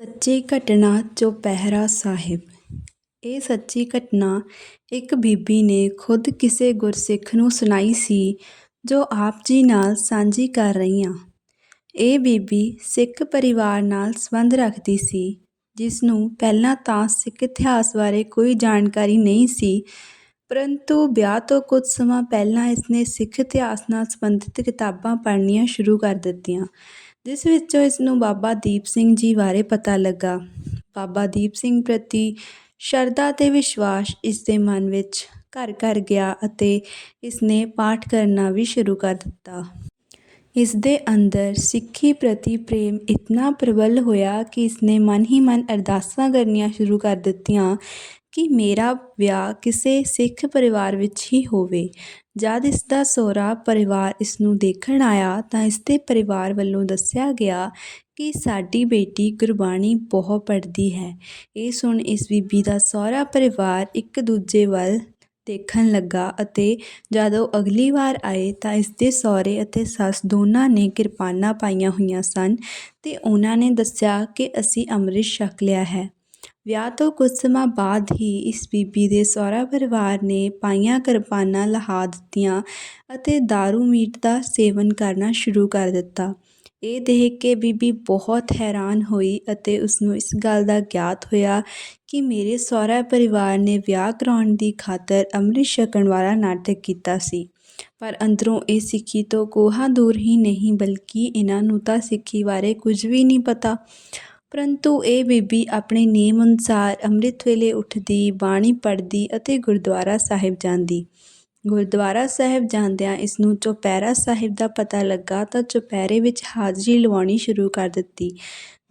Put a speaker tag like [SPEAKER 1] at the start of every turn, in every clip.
[SPEAKER 1] ਸੱਚੀ ਘਟਨਾ ਚੌਪਹਿਰਾ ਸਾਹਿਬ। ਇਹ ਸੱਚੀ ਘਟਨਾ ਇੱਕ ਬੀਬੀ ਨੇ ਖੁਦ ਕਿਸੇ ਗੁਰਸਿੱਖ ਨੂੰ ਸੁਣਾਈ ਸੀ, ਜੋ ਆਪ ਜੀ ਨਾਲ ਸਾਂਝੀ ਕਰ ਰਹੀ ਹਾਂ ਇਹ ਬੀਬੀ ਸਿੱਖ ਪਰਿਵਾਰ ਨਾਲ ਸੰਬੰਧ ਰੱਖਦੀ ਸੀ, ਜਿਸ ਨੂੰ ਪਹਿਲਾਂ ਤਾਂ ਸਿੱਖ ਇਤਿਹਾਸ ਬਾਰੇ ਕੋਈ ਜਾਣਕਾਰੀ ਨਹੀਂ ਸੀ, ਪਰੰਤੂ ਵਿਆਹ ਤੋਂ ਕੁਝ ਸਮਾਂ ਪਹਿਲਾਂ ਇਸਨੇ ਸਿੱਖ ਇਤਿਹਾਸ ਨਾਲ ਸੰਬੰਧਿਤ ਕਿਤਾਬਾਂ ਪੜ੍ਹਨੀਆਂ ਸ਼ੁਰੂ ਕਰ ਦਿੱਤੀਆਂ। ਜਿਸ ਵਿੱਚੋਂ ਇਸ ਨੂੰ ਬਾਬਾ ਦੀਪ ਸਿੰਘ ਜੀ ਬਾਰੇ ਪਤਾ ਲੱਗਾ। ਬਾਬਾ ਦੀਪ ਸਿੰਘ ਪ੍ਰਤੀ ਸ਼ਰਧਾ ਅਤੇ ਵਿਸ਼ਵਾਸ ਇਸ ਦੇ ਮਨ ਵਿੱਚ ਘਰ ਘਰ ਗਿਆ ਅਤੇ ਇਸਨੇ ਪਾਠ ਕਰਨਾ ਵੀ ਸ਼ੁਰੂ ਕਰ ਦਿੱਤਾ। ਇਸ ਦੇ ਅੰਦਰ ਸਿੱਖੀ ਪ੍ਰਤੀ ਪ੍ਰੇਮ ਇਤਨਾ ਪ੍ਰਬਲ ਹੋਇਆ ਕਿ ਇਸਨੇ ਮਨ ਹੀ ਮਨ ਅਰਦਾਸਾਂ ਕਰਨੀਆਂ ਸ਼ੁਰੂ ਕਰ ਦਿੱਤੀਆਂ ਕਿ ਮੇਰਾ ਵਿਆਹ ਕਿਸੇ ਸਿੱਖ ਪਰਿਵਾਰ ਵਿੱਚ ਹੀ ਹੋਵੇ। ਜਦ ਇਸ ਦਾ ਸਹੁਰਾ ਪਰਿਵਾਰ ਇਸ ਨੂੰ ਦੇਖਣ ਆਇਆ ਤਾਂ ਇਸ ਦੇ ਪਰਿਵਾਰ ਵੱਲੋਂ ਦੱਸਿਆ ਗਿਆ ਕਿ ਸਾਡੀ ਬੇਟੀ ਗੁਰਬਾਣੀ ਬਹੁਤ ਪੜ੍ਹਦੀ ਹੈ। ਇਹ ਸੁਣ ਇਸ ਬੀਬੀ ਦਾ ਸਹੁਰਾ ਪਰਿਵਾਰ ਇੱਕ ਦੂਜੇ ਵੱਲ ਦੇਖਣ ਲੱਗਾ ਅਤੇ ਜਦ ਉਹ ਅਗਲੀ ਵਾਰ ਆਏ ਤਾਂ ਇਸ ਦੇ ਸਹੁਰੇ ਅਤੇ ਸੱਸ ਦੋਨਾਂ ਨੇ ਕਿਰਪਾਨਾਂ ਪਾਈਆਂ ਹੋਈਆਂ ਸਨ ਤੇ ਉਹਨਾਂ ਨੇ ਦੱਸਿਆ ਕਿ ਅਸੀਂ ਅੰਮ੍ਰਿਤ ਛਕ ਲਿਆ ਹੈ। ਵਿਆਹ ਤੋਂ ਕੁਝ ਸਮਾਂ ਬਾਅਦ ਹੀ ਇਸ ਬੀਬੀ ਦੇ ਸਹੁਰਾ ਪਰਿਵਾਰ ਨੇ ਪਾਈਆਂ ਕਿਰਪਾਨਾਂ ਲਹਾ ਦਿੱਤੀਆਂ ਅਤੇ ਦਾਰੂ ਮੀਟ ਦਾ ਸੇਵਨ ਕਰਨਾ ਸ਼ੁਰੂ ਕਰ ਦਿੱਤਾ। ਇਹ ਦੇਖ ਕੇ ਬੀਬੀ ਬਹੁਤ ਹੈਰਾਨ ਹੋਈ ਅਤੇ ਉਸਨੂੰ ਇਸ ਗੱਲ ਦਾ ਗਿਆਤ ਹੋਇਆ ਕਿ ਮੇਰੇ ਸਹੁਰਾ ਪਰਿਵਾਰ ਨੇ ਵਿਆਹ ਕਰਾਉਣ ਦੀ ਖਾਤਰ ਅੰਮ੍ਰਿਤ ਛਕਣ ਵਾਲਾ ਨਾਟਕ ਕੀਤਾ ਸੀ। ਪਰ ਅੰਦਰੋਂ ਇਹ ਸਿੱਖੀ ਤੋਂ ਕੋਹਾਂ ਦੂਰ ਹੀ ਨਹੀਂ, ਬਲਕਿ ਇਹਨਾਂ ਨੂੰ ਤਾਂ ਸਿੱਖੀ ਬਾਰੇ ਕੁਝ ਵੀ ਨਹੀਂ ਪਤਾ। ਪਰੰਤੂ ਇਹ ਬੀਬੀ ਆਪਣੇ ਨੇਮ ਅਨੁਸਾਰ ਅੰਮ੍ਰਿਤ ਵੇਲੇ ਉੱਠਦੀ, ਬਾਣੀ ਪੜ੍ਹਦੀ ਅਤੇ ਗੁਰਦੁਆਰਾ ਸਾਹਿਬ ਜਾਂਦੀ। ਗੁਰਦੁਆਰਾ ਸਾਹਿਬ ਜਾਂਦਿਆਂ ਇਸ ਨੂੰ ਚੁਪਹਿਰਾ ਸਾਹਿਬ ਦਾ ਪਤਾ ਲੱਗਾ ਤਾਂ ਚੁਪਹਿਰੇ ਵਿੱਚ ਹਾਜ਼ਰੀ ਲਵਾਉਣੀ ਸ਼ੁਰੂ ਕਰ ਦਿੱਤੀ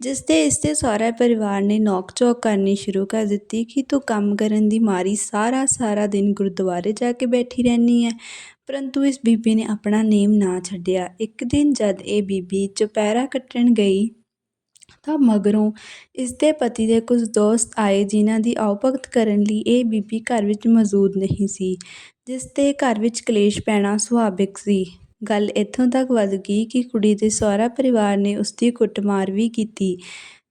[SPEAKER 1] ਜਿਸ ਤੇ ਇਸ ਦੇ ਸਹੁਰਾ ਪਰਿਵਾਰ ਨੇ ਨੋਕ ਚੌਕ ਕਰਨੀ ਸ਼ੁਰੂ ਕਰ ਦਿੱਤੀ ਕਿ ਤੂੰ ਕੰਮ ਕਰਨ ਦੀ ਮਾਰੀ ਸਾਰਾ ਸਾਰਾ ਦਿਨ ਗੁਰਦੁਆਰੇ ਜਾ ਕੇ ਬੈਠੀ ਰਹਿੰਦੀ ਹੈ ਪਰੰਤੂ ਇਸ ਬੀਬੀ ਨੇ ਆਪਣਾ ਨੇਮ ਨਾ ਛੱਡਿਆ। ਇੱਕ ਦਿਨ ਜਦ ਇਹ ਬੀਬੀ ਚੁਪਹਿਰਾ ਕੱਟਣ ਗਈ ਤਾਂ ਮਗਰੋਂ ਇਸ ਦੇ ਪਤੀ ਦੇ ਕੁਝ ਦੋਸਤ ਆਏ ਜਿਨ੍ਹਾਂ ਦੀ ਆਓ ਭਗਤ ਕਰਨ ਲਈ ਇਹ ਬੀਬੀ ਘਰ ਵਿੱਚ ਮੌਜੂਦ ਨਹੀਂ ਸੀ, ਜਿਸ ਤੇ ਘਰ ਵਿੱਚ ਕਲੇਸ਼ ਪੈਣਾ ਸੁਭਾਵਿਕ ਸੀ। ਗੱਲ ਇੱਥੋਂ ਤੱਕ ਵੱਧ ਗਈ ਕਿ ਕੁੜੀ ਦੇ ਸਹੁਰਾ ਪਰਿਵਾਰ ਨੇ ਉਸ ਦੀ ਕੁੱਟਮਾਰ ਵੀ ਕੀਤੀ,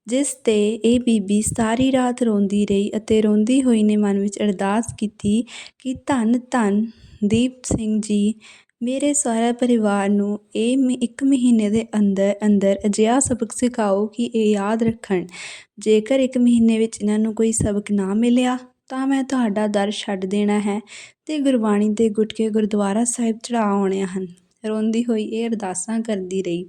[SPEAKER 1] ਜਿਸ ਤੇ ਇਹ ਬੀਬੀ ਸਾਰੀ ਰਾਤ ਰੋਂਦੀ ਰਹੀ ਅਤੇ ਰੋਂਦੀ ਹੋਈ ਨੇ ਮਨ ਵਿੱਚ ਅਰਦਾਸ ਕੀਤੀ ਕਿ ਧੰਨ ਧੰਨ ਦੀਪ ਸਿੰਘ ਜੀ ਮੇਰੇ ਸਹੁਰਾ ਪਰਿਵਾਰ ਨੂੰ ਇਹ ਮ, ਇੱਕ ਮਹੀਨੇ ਦੇ ਅੰਦਰ ਅੰਦਰ ਅਜਿਹਾ ਸਬਕ ਸਿਖਾਓ ਕਿ ਇਹ ਯਾਦ ਰੱਖਣ। ਜੇਕਰ ਇੱਕ ਮਹੀਨੇ ਵਿੱਚ ਇਹਨਾਂ ਨੂੰ ਕੋਈ ਸਬਕ ਨਾ ਮਿਲਿਆ, ਤਾਂ ਮੈਂ ਤੁਹਾਡਾ ਦਰ ਛੱਡ ਦੇਣਾ ਹੈ ਤੇ ਗੁਰਬਾਣੀ ਦੇ ਗੁਟਕੇ ਗੁਰਦੁਆਰਾ ਸਾਹਿਬ ਚੜਾ ਆਉਣੇ ਹਨ। ਰੋਂਦੀ ਹੋਈ ਇਹ ਅਰਦਾਸਾਂ ਕਰਦੀ ਰਹੀ।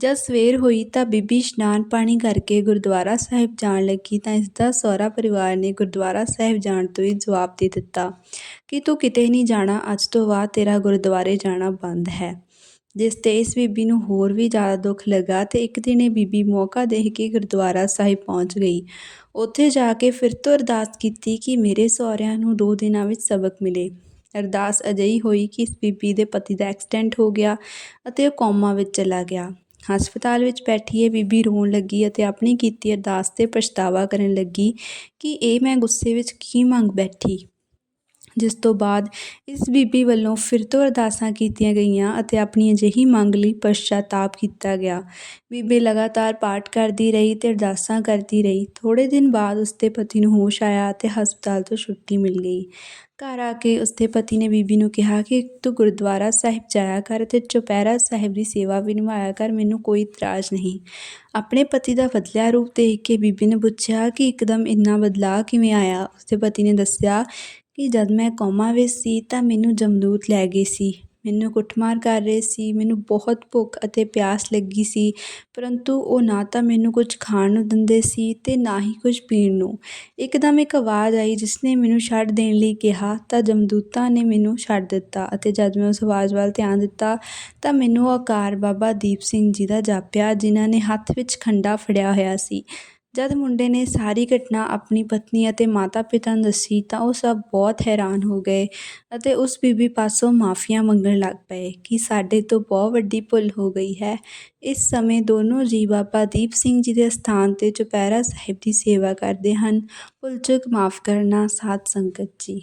[SPEAKER 1] ਜਦ ਸਵੇਰ ਹੋਈ ਤਾਂ ਬੀਬੀ ਇਸ਼ਨਾਨ ਪਾਣੀ ਕਰਕੇ ਗੁਰਦੁਆਰਾ ਸਾਹਿਬ ਜਾਣ ਲੱਗੀ ਤਾਂ ਇਸ ਦਾ ਸਹੁਰਾ ਪਰਿਵਾਰ ਨੇ ਗੁਰਦੁਆਰਾ ਸਾਹਿਬ ਜਾਣ ਤੋਂ ਹੀ ਜਵਾਬ ਦੇ ਦਿੱਤਾ ਕਿ ਤੂੰ ਕਿਤੇ ਨਹੀਂ ਜਾਣਾ, ਅੱਜ ਤੋਂ ਬਾਅਦ ਤੇਰਾ ਗੁਰਦੁਆਰੇ ਜਾਣਾ ਬੰਦ ਹੈ। ਜਿਸ ਤੇ ਇਸ ਬੀਬੀ ਨੂੰ ਹੋਰ ਵੀ ਜ਼ਿਆਦਾ ਦੁੱਖ ਲੱਗਾ ਤੇ ਇੱਕ ਦਿਨ ਇਹ ਬੀਬੀ ਮੌਕਾ ਦੇਖ ਕੇ ਗੁਰਦੁਆਰਾ ਸਾਹਿਬ ਪਹੁੰਚ ਗਈ। ਉੱਥੇ ਜਾ ਕੇ ਫਿਰ ਤੋਂ ਅਰਦਾਸ ਕੀਤੀ ਕਿ ਮੇਰੇ ਸਹੁਰਿਆਂ ਨੂੰ ਦੋ ਦਿਨਾਂ ਵਿੱਚ ਸਬਕ ਮਿਲੇ। ਅਰਦਾਸ ਅਜਿਹੀ ਹੋਈ ਕਿ ਇਸ ਬੀਬੀ ਦੇ ਪਤੀ ਦਾ ਐਕਸੀਡੈਂਟ ਹੋ ਗਿਆ ਅਤੇ ਉਹ ਕੋਮਾ ਵਿੱਚ ਚਲਾ ਗਿਆ। ਹਸਪਤਾਲ ਵਿੱਚ ਬੈਠੀ ਇਹ ਬੀਬੀ ਰੋਣ ਲੱਗੀ ਅਤੇ ਆਪਣੀ ਕੀਤੀ ਅਰਦਾਸ ਤੇ ਪਛਤਾਵਾ ਕਰਨ ਲੱਗੀ ਕਿ ਇਹ ਮੈਂ ਗੁੱਸੇ ਵਿੱਚ ਕੀ ਮੰਗ ਬੈਠੀ। ਜਿਸ ਤੋਂ ਬਾਅਦ ਇਸ ਬੀਬੀ ਵੱਲੋਂ ਫਿਰ ਤੋਂ ਅਰਦਾਸਾਂ ਕੀਤੀਆਂ ਗਈਆਂ ਅਤੇ ਆਪਣੀ ਅਜਿਹੀ ਮੰਗ ਲਈ ਪਸ਼ਚਾਤਾਪ ਕੀਤਾ ਗਿਆ। ਬੀਬੀ ਲਗਾਤਾਰ ਪਾਠ ਕਰਦੀ ਰਹੀ ਅਤੇ ਅਰਦਾਸਾਂ ਕਰਦੀ ਰਹੀ। ਥੋੜ੍ਹੇ ਦਿਨ ਬਾਅਦ ਉਸਦੇ ਪਤੀ ਨੂੰ ਹੋਸ਼ ਆਇਆ ਅਤੇ ਹਸਪਤਾਲ ਤੋਂ ਛੁੱਟੀ ਮਿਲ ਗਈ। ਘਰ ਆ ਕੇ ਉਸਦੇ ਪਤੀ ਨੇ ਬੀਬੀ ਨੂੰ ਕਿਹਾ ਕਿ ਤੂੰ ਗੁਰਦੁਆਰਾ ਸਾਹਿਬ ਜਾਇਆ ਕਰ ਅਤੇ ਚੁਪਹਿਰਾ ਸਾਹਿਬ ਦੀ ਸੇਵਾ ਵੀ ਨਿਭਾਇਆ ਕਰ, ਮੈਨੂੰ ਕੋਈ ਇਤਰਾਜ਼ ਨਹੀਂ। ਆਪਣੇ ਪਤੀ ਦਾ ਬਦਲਿਆ ਰੂਪ ਦੇਖ ਕੇ ਬੀਬੀ ਨੇ ਪੁੱਛਿਆ ਕਿ ਇੱਕਦਮ ਇੰਨਾ ਬਦਲਾਅ ਕਿਵੇਂ ਆਇਆ? ਉਸਦੇ ਪਤੀ ਨੇ ਦੱਸਿਆ ਕਿ ਜਦ ਮੈਂ ਕੋਮਾ ਵਿੱਚ ਸੀ ਤਾਂ ਮੈਨੂੰ ਜਮਦੂਤ ਲੈ ਗਏ ਸੀ। ਮੈਨੂੰ ਕੁੱਟਮਾਰ ਕਰ ਰਹੇ ਸੀ, ਮੈਨੂੰ ਬਹੁਤ ਭੁੱਖ ਅਤੇ ਪਿਆਸ ਲੱਗੀ ਸੀ, ਪਰੰਤੂ ਉਹ ਨਾ ਤਾਂ ਮੈਨੂੰ ਕੁਝ ਖਾਣ ਨੂੰ ਦਿੰਦੇ ਸੀ ਅਤੇ ਨਾ ਹੀ ਕੁਝ ਪੀਣ ਨੂੰ। ਇੱਕਦਮ ਇੱਕ ਆਵਾਜ਼ ਆਈ ਜਿਸ ਨੇ ਮੈਨੂੰ ਛੱਡ ਦੇਣ ਲਈ ਕਿਹਾ, ਤਾਂ ਜਮਦੂਤਾਂ ਨੇ ਮੈਨੂੰ ਛੱਡ ਦਿੱਤਾ ਅਤੇ ਜਦ ਮੈਂ ਉਸ ਆਵਾਜ਼ ਵੱਲ ਧਿਆਨ ਦਿੱਤਾ, ਤਾਂ ਮੈਨੂੰ ਆਕਾਰ ਬਾਬਾ ਦੀਪ ਸਿੰਘ ਜੀ ਦਾ ਜਾਪਿਆ, ਜਿਨ੍ਹਾਂ ਨੇ ਹੱਥ ਵਿੱਚ ਖੰਡਾ ਫੜਿਆ ਹੋਇਆ ਸੀ। ਜਦ ਮੁੰਡੇ ਨੇ ਸਾਰੀ ਘਟਨਾ ਆਪਣੀ ਪਤਨੀ ਅਤੇ ਮਾਤਾ ਪਿਤਾ ਨੂੰ ਦੱਸੀ ਤਾਂ ਉਹ ਸਭ ਬਹੁਤ ਹੈਰਾਨ ਹੋ ਗਏ ਅਤੇ ਉਸ ਬੀਬੀ ਪਾਸੋਂ ਮਾਫੀਆਂ ਮੰਗਣ ਲੱਗ ਪਏ ਕਿ ਸਾਡੇ ਤੋਂ ਬਹੁਤ ਵੱਡੀ ਭੁੱਲ ਹੋ ਗਈ ਹੈ। ਇਸ ਸਮੇਂ ਦੋਨੋਂ ਜੀ ਬਾਬਾ ਦੀਪ ਸਿੰਘ ਜੀ ਦੇ ਸਥਾਨ ਤੇ ਚੁਪਹਿਰਾ ਸਾਹਿਬ ਦੀ ਸੇਵਾ ਕਰਦੇ ਹਨ। ਭੁੱਲ ਚੁੱਕ ਮਾਫ ਕਰਨਾ ਸਾਧ ਸੰਗਤ ਜੀ।